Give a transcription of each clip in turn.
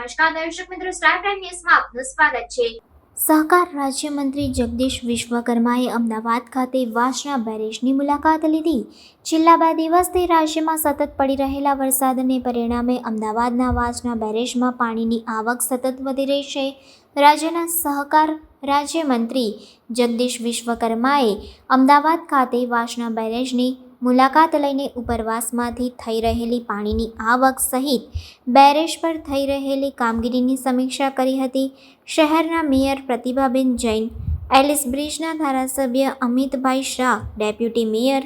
નમસ્કાર, દર્શક મિત્રો સ્ટાર પ્રાઇમ ન્યૂઝમાં આપનું સ્વાગત છે. સહકાર રાજ્યમંત્રી જગદીશ વિશ્વકર્માએ અમદાવાદ ખાતે વાસણા બેરેજની મુલાકાત લીધી. છેલ્લા બે દિવસથી રાજ્યમાં સતત પડી રહેલા વરસાદને પરિણામે અમદાવાદના વાસણા બેરેજમાં પાણીની આવક સતત વધી રહી છે. રાજ્યના સહકાર રાજ્યમંત્રી જગદીશ વિશ્વકર્માએ અમદાવાદ ખાતે વાસણા બેરેજની મુલાકાત લઈને ઉપરવાસમાંથી થઈ રહેલી પાણીની આવક સહિત બેરેજ પર થઈ રહેલી કામગીરીની સમીક્ષા કરી હતી શહેરના મેયર પ્રતિભાબેન જૈન, એલિસ બ્રિજના ધારાસભ્ય Amitbhai Shah, deputy mayor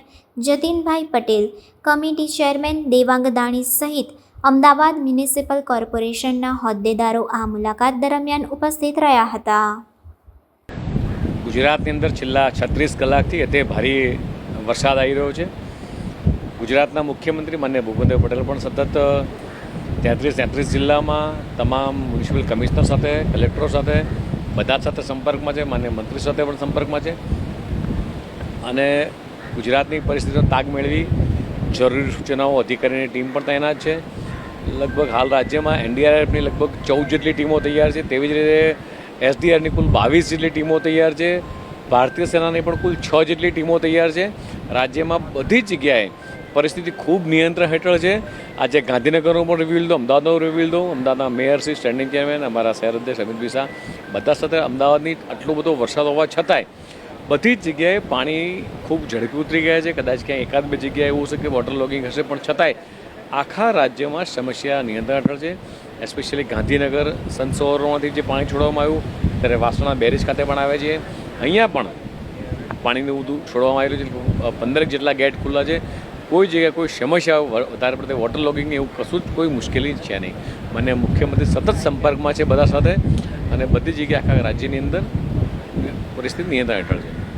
Jatinbhai Patel, committee chairman Devang Dani સહિત અમદાવાદ મ્યુનિસિપલ કોર્પોરેશનના હોદ્દેદારો આ મુલાકાત દરમિયાન ઉપસ્થિત રહ્યા હતા. ગુજરાતની અંદર છેલ્લા છત્રીસ કલાકથી અતિ ભારે વરસાદ આવી રહ્યો છે. ગુજરાતના મુખ્યમંત્રી માન્ય ભૂપેન્દ્ર પટેલ પણ સતત તેત્રીસ તેત્રીસ જિલ્લામાં તમામ મ્યુનિસિપલ કમિશનર સાથે, કલેક્ટરો સાથે, બધા સાથે સંપર્કમાં છે, માન્ય મંત્રી સાથે પણ સંપર્કમાં છે. અને ગુજરાતની પરિસ્થિતિનો તાગ મેળવી જરૂરી સૂચનાઓ અધિકારીની ટીમ પણ તૈનાત છે. લગભગ હાલ રાજ્યમાં એનડીઆરએફની લગભગ ચૌદ જેટલી ટીમો તૈયાર છે, તેવી જ રીતે એસડીઆરની કુલ બાવીસ જેટલી ટીમો તૈયાર છે. ભારતીય સેનાની પણ કુલ છ જેટલી ટીમો તૈયાર છે. રાજ્યમાં બધી જ જગ્યાએ પરિસ્થિતિ ખૂબ નિયંત્રણ હેઠળ છે. આજે ગાંધીનગરનો પણ રિવ્યુ લીધો, અમદાવાદનો રિવ્યુ લીધો. અમદાવાદના મેયર શ્રી સ્ટેન્ડિંગ ચેરમેન અમારા શહેર અધ્યક્ષ અમિત શાહ બધા સાથે અમદાવાદની આટલો બધો વરસાદ હોવા છતાંય બધી જ જગ્યાએ પાણી ખૂબ ઝડપી ઉતરી ગયા છે. કદાચ ક્યાંય એકાદ બે જગ્યાએ એવું હશે કે વોટર લોગિંગ હશે, પણ છતાંય આખા રાજ્યમાં સમસ્યા નિયંત્રણ હેઠળ છે. એસ્પેશિયલી ગાંધીનગર સંત જે પાણી છોડવામાં આવ્યું, ત્યારે વાસણા બેરેજ ખાતે પણ આવે છે અહીંયા પણ પાણીનું બધું છોડવામાં આવેલું છે. પંદરેક જેટલા ગેટ ખુલ્લા છે. કોઈ જગ્યાએ કોઈ સમસ્યા વધારે પડતી વોટર લોગિંગ એવું કશું જ કોઈ મુશ્કેલી છે નહીં. મને મુખ્યમંત્રી સતત સંપર્કમાં છે બધા સાથે અને બધી જગ્યાએ આખા રાજ્યની અંદર પરિસ્થિતિ નિયંત્રણ હેઠળ છે.